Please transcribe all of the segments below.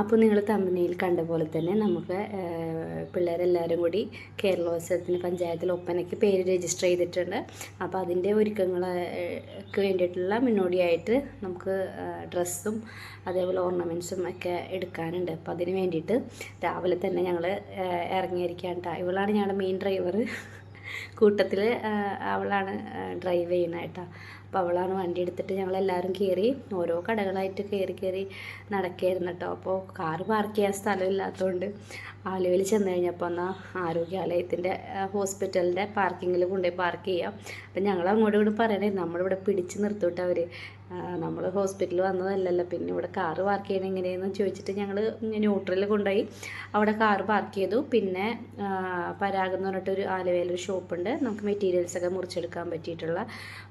അപ്പോൾ നിങ്ങൾ തമ്പനിയിൽ കണ്ട പോലെ തന്നെ നമുക്ക് പിള്ളേരെല്ലാവരും കൂടി കേരളോത്സവത്തിന് പഞ്ചായത്തിൽ ഒപ്പനയ്ക്ക് പേര് രജിസ്റ്റർ ചെയ്തിട്ടുണ്ട്. അപ്പോൾ അതിന്റെ ഒരുക്കങ്ങൾക്ക് വേണ്ടിയിട്ടുള്ള മുന്നോടിയായിട്ട് നമുക്ക് ഡ്രസ്സും അതേപോലെ ഓർണമെന്റ്സും ഒക്കെ എടുക്കാനുണ്ട്. അപ്പോൾ അതിന് വേണ്ടിയിട്ട് രാവിലെ തന്നെ ഞങ്ങൾ ഇറങ്ങിയിരിക്കാൻ കേട്ടോ ഇവളാണ് ഞങ്ങളുടെ മെയിൻ ഡ്രൈവർ കൂട്ടത്തിൽ അവളാണ് ഡ്രൈവ് ചെയ്യുന്നത് കേട്ടോ. അപ്പോൾ അവളാണ് വണ്ടി എടുത്തിട്ട് ഞങ്ങളെല്ലാവരും കയറി ഓരോ കടകളായിട്ട് കയറി കയറി നടക്കുകയായിരുന്നു കേട്ടോ. അപ്പോൾ കാറ് പാർക്ക് ചെയ്യാൻ സ്ഥലമില്ലാത്തതുകൊണ്ട് ആലുവയിൽ ചെന്ന് കഴിഞ്ഞപ്പോൾ എന്നാൽ ആരോഗ്യാലയത്തിന്റെ ഹോസ്പിറ്റലിന്റെ പാർക്കിങ്ങിൽ കൊണ്ടുപോയി പാർക്ക് ചെയ്യാം. അപ്പം ഞങ്ങൾ അങ്ങോട്ടും ഇങ്ങോട്ടും പറയണേ നമ്മളിവിടെ പിടിച്ച് നിർത്തൂട്ട് അവർ നമ്മൾ ഹോസ്പിറ്റലിൽ വന്നതല്ലല്ലോ. പിന്നെ ഇവിടെ കാറ് പാർക്ക് ചെയ്യണം എങ്ങനെയെന്ന് ചോദിച്ചിട്ട് ഞങ്ങൾ ന്യൂട്രലിൽ കൊണ്ടുപോയി. അവിടെ കാറ് പാർക്ക് ചെയ്തു. പിന്നെ പരാഗം എന്ന് പറഞ്ഞിട്ടൊരു ആലുവയിലൊരു ഷോപ്പുണ്ട് നമുക്ക് മെറ്റീരിയൽസൊക്കെ മുറിച്ചെടുക്കാൻ പറ്റിയിട്ടുള്ള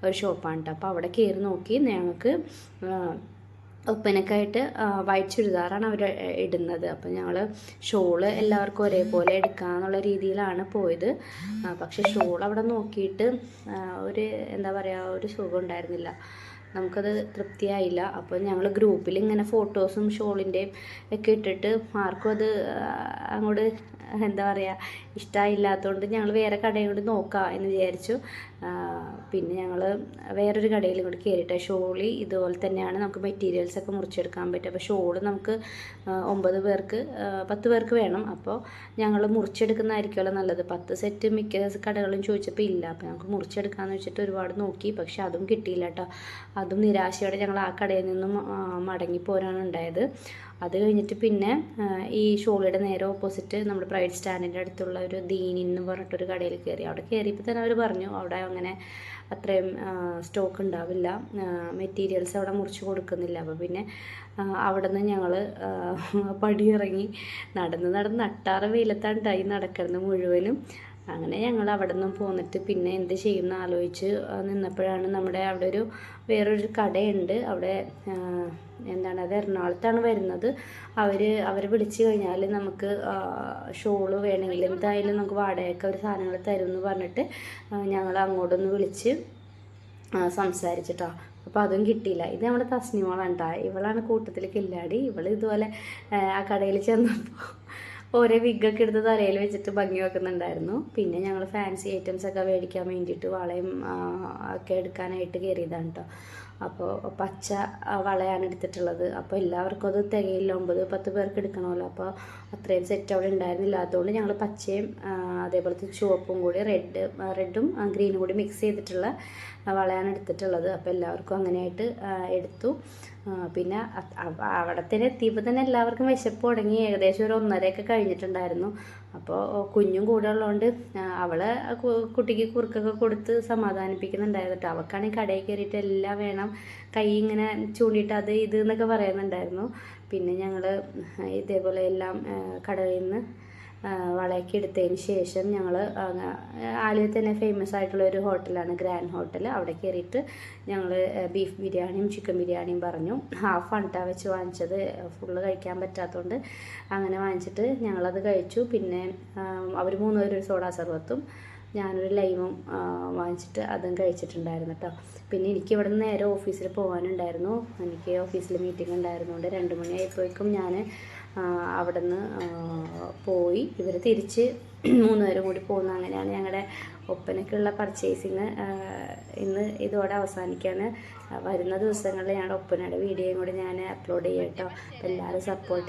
ഒരു ഷോപ്പാണ് കേട്ടോ അപ്പോൾ അവിടെ കയറി നോക്കി. ഞങ്ങൾക്ക് ഒപ്പനക്കായിട്ട് വൈറ്റ് ചുരിദാറാണ് അവർ ഇടുന്നത്. അപ്പോൾ ഞങ്ങൾ ഷോൾ എല്ലാവർക്കും ഒരേപോലെ എടുക്കാമെന്നുള്ള രീതിയിലാണ് പോയത്. പക്ഷേ ഷോൾ അവിടെ നോക്കിയിട്ട് ഒരു എന്താ പറയുക ഒരു സുഖം ഉണ്ടായിരുന്നില്ല. നമുക്കത് തൃപ്തിയായില്ല. അപ്പോൾ ഞങ്ങൾ ഗ്രൂപ്പിൽ ഇങ്ങനെ ഫോട്ടോസും ഷോളിന്റെയും ഒക്കെ ഇട്ടിട്ട് ആർക്കും അത് അങ്ങോട്ട് എന്താ പറയുക ഇഷ്ടമായില്ലാത്തതുകൊണ്ട് ഞങ്ങൾ വേറെ കടയോട് നോക്കാം എന്ന് വിചാരിച്ചു. പിന്നെ ഞങ്ങൾ വേറൊരു കടയിൽ കൂടി കയറിയിട്ട് ഷോളി ഇതുപോലെ തന്നെയാണ് നമുക്ക് മെറ്റീരിയൽസ് ഒക്കെ മുറിച്ചെടുക്കാൻ പറ്റും അപ്പോൾ ഷോൾ നമുക്ക് ഒമ്പത് പേർക്ക് പത്ത് പേർക്ക് വേണം. അപ്പോൾ ഞങ്ങൾ മുറിച്ചെടുക്കുന്നതായിരിക്കുമല്ലോ നല്ലത്. പത്ത് സെറ്റ് മിക്ക കടകളും ചോദിച്ചപ്പോൾ ഇല്ല. അപ്പോൾ ഞങ്ങൾക്ക് മുറിച്ചെടുക്കാമെന്ന് വെച്ചിട്ട് ഒരുപാട് നോക്കി. പക്ഷെ അതും കിട്ടിയില്ല കേട്ടോ. അതും നിരാശയോടെ ഞങ്ങൾ ആ കടയിൽ നിന്നും മടങ്ങി മടങ്ങിപ്പോരാണ് ഉണ്ടായത്. അത് കഴിഞ്ഞിട്ട് പിന്നെ ഈ ഷോളിയുടെ നേരെ ഓപ്പോസിറ്റ് നമ്മുടെ പ്രൈവറ്റ് സ്റ്റാൻഡിന്റെ അടുത്തുള്ള ഒരു ദീനി എന്ന് പറഞ്ഞിട്ടൊരു കടയിൽ കയറി. അവിടെ കയറിയപ്പോൾ തന്നെ അവർ പറഞ്ഞു അവിടെ അങ്ങനെ അത്രയും സ്റ്റോക്ക് ഉണ്ടാവില്ല. മെറ്റീരിയൽസ് അവിടെ മുറിച്ച് കൊടുക്കുന്നില്ല. അപ്പോൾ പിന്നെ അവിടെ നിന്ന് ഞങ്ങൾ പടിയിറങ്ങി നടന്ന് നടന്ന് നട്ടാറ് വെയിലത്താണ്ടായി നടക്കുന്നത് മുഴുവനും. അങ്ങനെ ഞങ്ങൾ അവിടെ നിന്നും പോന്നിട്ട് പിന്നെ എന്ത് ചെയ്യുമെന്ന് ആലോചിച്ച് നിന്നപ്പോഴാണ് നമ്മുടെ അവിടെ ഒരു വേറൊരു കടയുണ്ട്. അവിടെ എന്താണ് അത് എറണാകുളത്താണ് വരുന്നത്. അവർ അവർ വിളിച്ചു കഴിഞ്ഞാൽ നമുക്ക് ഷോൾ വേണമെങ്കിൽ എന്തായാലും നമുക്ക് വാടകയ്ക്ക് അവർ സാധനങ്ങൾ തരും എന്ന് പറഞ്ഞിട്ട് ഞങ്ങൾ അങ്ങോട്ടൊന്ന് വിളിച്ച് സംസാരിച്ചിട്ടോ. അപ്പോൾ അതും കിട്ടിയില്ല. ഇത് നമ്മുടെ തസ്നിമോളാണ് കേട്ടോ ഇവളാണ് കൂട്ടത്തിൽ കില്ലാടി. ഇവൾ ഇതുപോലെ ആ കടയിൽ ചെന്നപ്പോൾ ഓരോ വിഗൊക്കെ എടുത്ത് തലയിൽ വെച്ചിട്ട് ഭംഗി വെക്കുന്നുണ്ടായിരുന്നു. പിന്നെ ഞങ്ങൾ ഫാൻസി ഐറ്റംസ് ഒക്കെ മേടിക്കാൻ വേണ്ടിയിട്ട് വളയും ഒക്കെ എടുക്കാനായിട്ട് കയറിയതാണ് കേട്ടോ അപ്പോൾ പച്ച വളയാണ് എടുത്തിട്ടുള്ളത്. അപ്പോൾ എല്ലാവർക്കും അത് തികയില്ല. ഒമ്പത് പത്ത് പേർക്ക് എടുക്കണമല്ലോ. അപ്പോൾ അത്രയും സെറ്റ് അവിടെ ഉണ്ടായിരുന്നില്ല. അതുകൊണ്ട് ഞങ്ങൾ പച്ചയും അതേപോലത്തെ ചുവപ്പും കൂടി റെഡ് റെഡും ഗ്രീനും കൂടി മിക്സ് ചെയ്തിട്ടുള്ള വളയാണ് എടുത്തിട്ടുള്ളത്. അപ്പോൾ എല്ലാവർക്കും അങ്ങനെയായിട്ട് എടുത്തു. പിന്നെ അവിടെ തന്നെ എത്തിയപ്പോൾ തന്നെ എല്ലാവർക്കും വിശപ്പ് തുടങ്ങി. ഏകദേശം ഒരു ഒന്നരയൊക്കെ കഴിഞ്ഞിട്ടുണ്ടായിരുന്നു. അപ്പോൾ കുഞ്ഞും കൂടെ ഉള്ളതുകൊണ്ട് അവളെ കുട്ടിക്ക് കുറുക്കൊക്കെ കൊടുത്ത് സമാധാനിപ്പിക്കുന്നുണ്ടായിരുന്നു കേട്ടോ. അവൾക്കാണെങ്കിൽ കടയിൽ കയറിയിട്ട് എല്ലാം വേണം. കൈ ഇങ്ങനെ ചൂണ്ടിയിട്ട് അത് ഇത് എന്നൊക്കെ പറയുന്നുണ്ടായിരുന്നു. പിന്നെ ഞങ്ങൾ ഇതേപോലെ എല്ലാം കടയിൽ നിന്ന് വളയൊക്കെ എടുത്തതിന് ശേഷം ഞങ്ങൾ ആലുവയിൽ തന്നെ ഫേമസ് ആയിട്ടുള്ള ഒരു ഹോട്ടലാണ് ഗ്രാൻഡ് ഹോട്ടൽ. അവിടെ കയറിയിട്ട് ഞങ്ങൾ ബീഫ് ബിരിയാണിയും ചിക്കൻ ബിരിയാണിയും പറഞ്ഞു. ഹാഫ് അണ്ടാ വെച്ച് വാങ്ങിച്ചത്. ഫുള്ള് കഴിക്കാൻ പറ്റാത്തതുകൊണ്ട് അങ്ങനെ വാങ്ങിച്ചിട്ട് ഞങ്ങളത് കഴിച്ചു. പിന്നെ അവർ മൂന്ന് പേരൊരു സോഡാ സർവത്തും ഞാനൊരു ലൈമും വാങ്ങിച്ചിട്ട് അതും കഴിച്ചിട്ടുണ്ടായിരുന്നു കേട്ടോ പിന്നെ എനിക്ക് ഇവിടെ നിന്ന് നേരെ ഓഫീസിൽ പോകാനുണ്ടായിരുന്നു എനിക്ക് ഓഫീസിൽ മീറ്റിംഗ് ഉണ്ടായിരുന്നുകൊണ്ട് രണ്ട് മണിയായപ്പോഴേക്കും ഞാൻ അവിടെ നിന്ന് പോയി. ഇവർ തിരിച്ച് മൂന്നുപേരും കൂടി പോകുന്നു അങ്ങനെയാണ് ഞങ്ങളുടെ ഒപ്പനയ്ക്കുള്ള പർച്ചേസിങ് ഇന്ന് ഇതോടെ അവസാനിക്കുകയാണ് വരുന്ന ദിവസങ്ങളിൽ ഞങ്ങളുടെ ഒപ്പനയുടെ വീഡിയോയും കൂടി ഞാൻ അപ്ലോഡ് ചെയ്യാം കേട്ടോ എല്ലാവരും സപ്പോർട്ട്